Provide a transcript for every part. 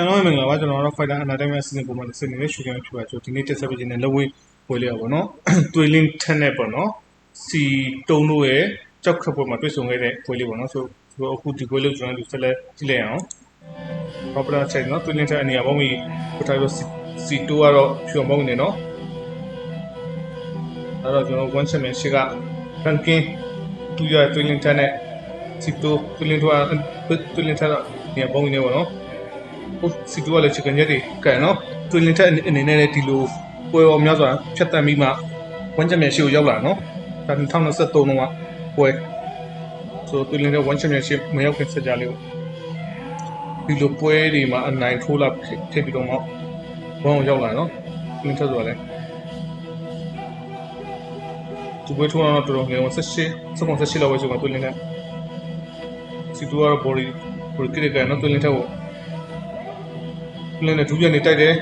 ကျွန်တော်မင်္ဂလာပါကျွန်တော်တို့ Fighter Entertainment စီစဉ်ပုံမှန်စနေနေ့ရှုခံဖြစ်ပါကျွန်တော်ဒီနေ့တက်ဆက်ပေးခြင်းနဲ့လက်ဝဲပွဲလေးပါပေါ့နော်တွေလင်းထက်နဲ့ပေါ့နော်စီတုံးတို့ရဲ့ကြောက်ခတ်ပွဲမှာတွေ့ဆုံခဲ့တဲ့ပွဲလေးပေါ့နော်ဆိုတော့အခုဒီပွဲလေးကျွန်တော်တို့ဆက်လက်ကြည့်လိုက်အောင် Popular Check နော်တွေလင်းထက်အနေနဲ့ပေါ့မီပို့ထားပြီးစီတိုးကတော့ဖြူအောင်ပေါ့နေနော်အဲ့တော့ကျွန်တော် One Championship က ranking တူရတွေလင်းထက်နဲ့စီတိုးတွေလင်းထက်တွေလင်းထက်တော့နေပေါ့နေပေါ့နော် ဟုတ်စီတူကလည်း chicken ရက်တွေကဲနော်တွင်လင်ထက်အနေနဲ့လည်းဒီလိုပွဲတော်များစွာဖြတ်တန်းပြီးမှဝမ်းချက်မြန်ရှိကိုရောက်လာနော်ဒါ2023တုန်းကပွဲဆိုတွင်လင်ထက်ဝမ်းချက်မြန်ရှိမရောက်ခင်ဆက်ကြလေးဒီလိုပွဲတွေမှာအနိုင်ထိုးလာဖြစ်ပြီးတော့မှဝမ်းကိုရောက်လာနော်တွင်လင်ထက်ဆိုတာလည်းဒီပွဲထိုးတော့တော်တော်ငယ်18 18လောက်ပဲဆိုမှတွင်လင်ထက်စီတူကတော့ body body ကလေးကနော်တွင်လင်ထက်ကို လင်းနဲ့ဒူးပြနေတိုက်တယ်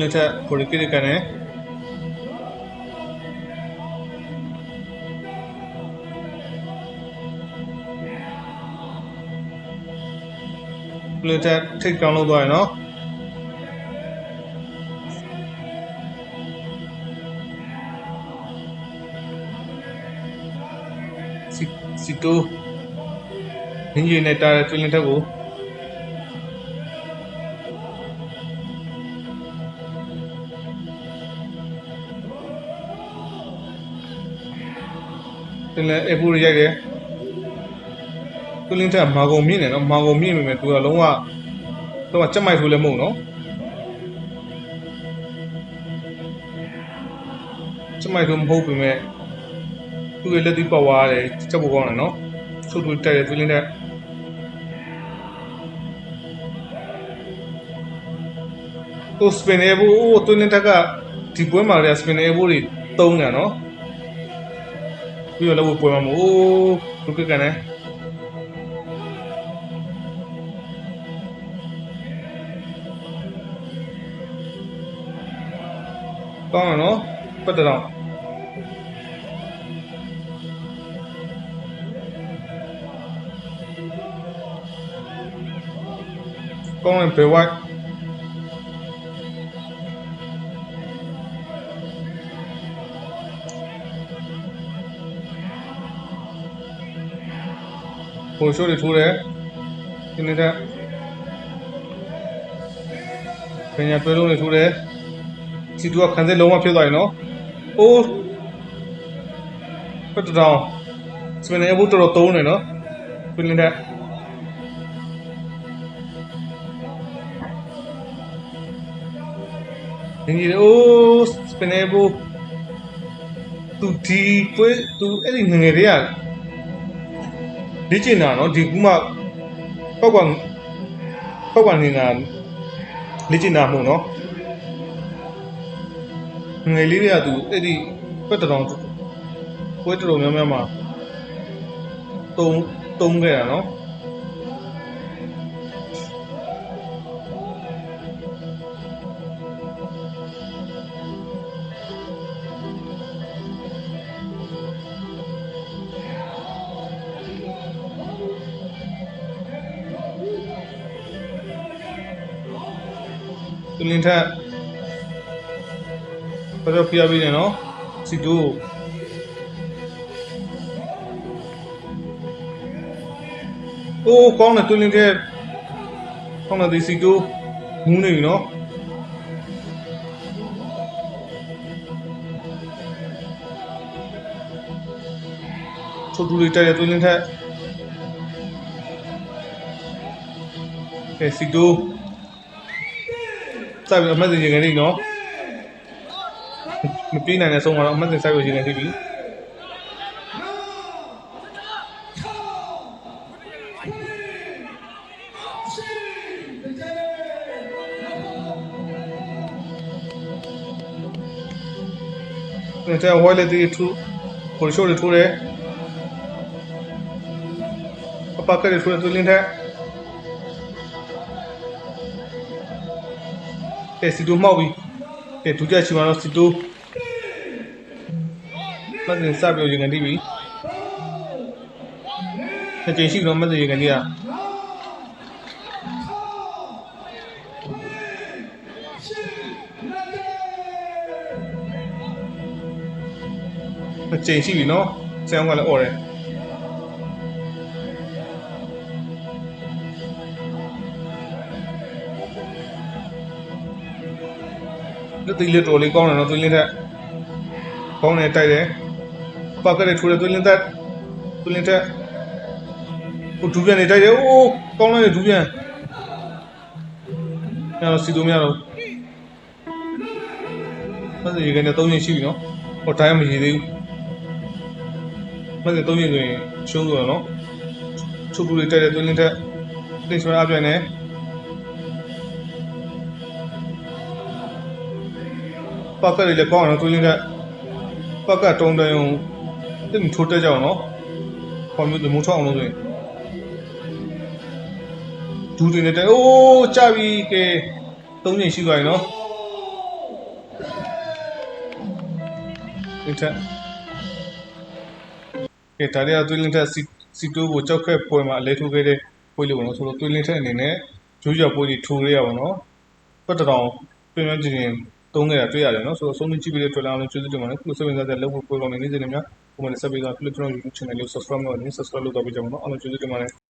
လင်းချက်ကိုရကိရကနေလင်းချက်ထိတ်ကောင်းလို့သွားရနော် စီစီတိုနင်းကြီးနဲ့တားတဲ့တွင်လင်းထက်ကိုတွင်လင်းအပူရိုက်တယ်တွင်လင်းထက်မာကုန်မြင့်တယ်နော်မာကုန်မြင့်ပေမဲ့သူကလုံးဝတော့ကကြက်မိုက်ထိုးလည်းမဟုတ်နော်ကြက်မိုက်ထိုးမဟုတ်ပေမဲ့ သူ့ရဲ့လက်သီးပတ်သွားတယ်ချက်ဖို့ကောင်းတယ်နော်ဆုပ်ထွေးတက်တယ်သူလင်းတဲ့ကိုစပင်နေဘူးအိုးသူလင်းတက်ကဒီပွဲမှာလည်းစပင်နေဘူးတွေတုံးတယ်နော်ပြီးတော့လည်းပွဲမှာမို့အိုးလူကကန်နေကောင်းတယ်နော်ပတ်တ ယ်တော့ကောင်းရင်ဘယ်ဝိုက်ဟိုရှိုးတွေထိုးတယ်ဒီနေ့ကပညာတွဲလုံးတွေထိုးတယ်စီတူကခံစစ်လုံးဝဖြစ်သွားပြီနော်အိုးပတ်တောင်စပင်နေဘူးတော်တော်တုံးနေနော်ဒီနေ့က နင်ကြီးအိုးစပနေဘူသူဒီပွဲသူအဲ့ဒီငငယ်တွေကလေ့ကျင့်တာနော်ဒီကူမှပောက်ကွာပောက်ကွာနေတာလေ့ကျင့်တာမဟုတ်နော်ငယ်လေးတွေကသူအဲ့ဒီဘက်တောင်ပွဲတော်တော်များများမှာတုံးတုံးခဲ့တာနော် သူလင်းထက်ဘယ်တော့ပြရပြီလဲနော်စီတူအိုးကောင်းတယ်သူလင်းထက်ကောင်းတယ်ဒီစီတူမူးနေပြီနော်ချိုတူလေးတိုက်ရသူလင်းထက်ကဲစီတူ စိုက်ပြီးအမှတ်စဉ်ရင်ကနေနော်မပြေးနိုင်တဲ့ဆုံးကတော့အမှတ်စဉ်စိုက်လို့ရင်ကနေပြီတဲ့ဝိုင်းလက်တီထူကိုရှိုးရထူတယ်အပကရထူတယ်သူလင်းတဲ့ကဲစီတိုမှောက်ပြီကဲဒုတိယချီမှာတော့စီတို မတ်စင်စပြီးရေကန်တီးပြီနှစ်ချိန်ရှိတော့မတ်စင်ရေကန်တီးอ่ะနှစ်ချိန်ရှိပြီနော်ဆန်ကလည်းអော်တယ် လက်တီလက်တော်လေးကောင်းတယ်နော်သွင်းလင်းထက်ကောင်းတယ်တိုက်တယ်ပါကလေးထိုးတယ်သွင်းလင်းသက်သွင်းလင်းထက်ဟိုဒူပြန်နေတိုက်တယ်အိုးကောင်းလိုက်တယ်ဒူပြန်ညတော့စီတို့မရတော့မစရေကနေ3ရက်ရှိပြီနော်ဟိုတိုင်းမရည်သေးဘူးမစ3ရက်ဆိုရင်ရှုံးသွားတော့နော်ချုပ်ပူလေးတိုက်တယ်သွင်းလင်းထက်တိတ်ဆွဲအပြန်နေ ပါကလေးလည်းကောင်းတယ်သွင်းလင်းထက်ပါကတုံးတယ်ုံတိတ်ထိုးတက်ကြအောင်နော်ခေါ်မျိုးတမိုးထောက်အောင်လို့ဆိုရင်ဒူးတွေနဲ့တိုင်အိုးကြပြီကဲသုံးချိန်ရှိသွားပြီနော်ဒီထက်ကဲဒါတွေကသွေးလင်းထက်စီစီတိုးကိုကြောက်ခက်ပွဲမှာအလဲထိုးခဲ့တဲ့ပွဲလို့ပေါ့နော်ဆိုတော့သွေးလင်းထက်အနေနဲ့ဂျိုးကြော်ပွဲကြီးထိုးရရပါတော့ပတ်တတော်ပြင်ပြချင်း သုံးခဲ့တာတွေ့ရတယ်နော်ဆိုတော့ဆုံးဖြတ်ကြည့်ပြီးတဲ့ထွက်လာအောင်ကျေးဇူးတင်ပါတယ်ခုလိုစိတ်ဝင်စားတဲ့လုပ်ဖို့ပွဲကောင်းနေနေစနေများကိုမလည်းဆက်ပြီးတော့ Flip Channel YouTube channel လေး subscribe လုပ်နေ subscribe လုပ်တော့ပြကြပါတော့အားလုံးကျေးဇူးတင်ပါတယ်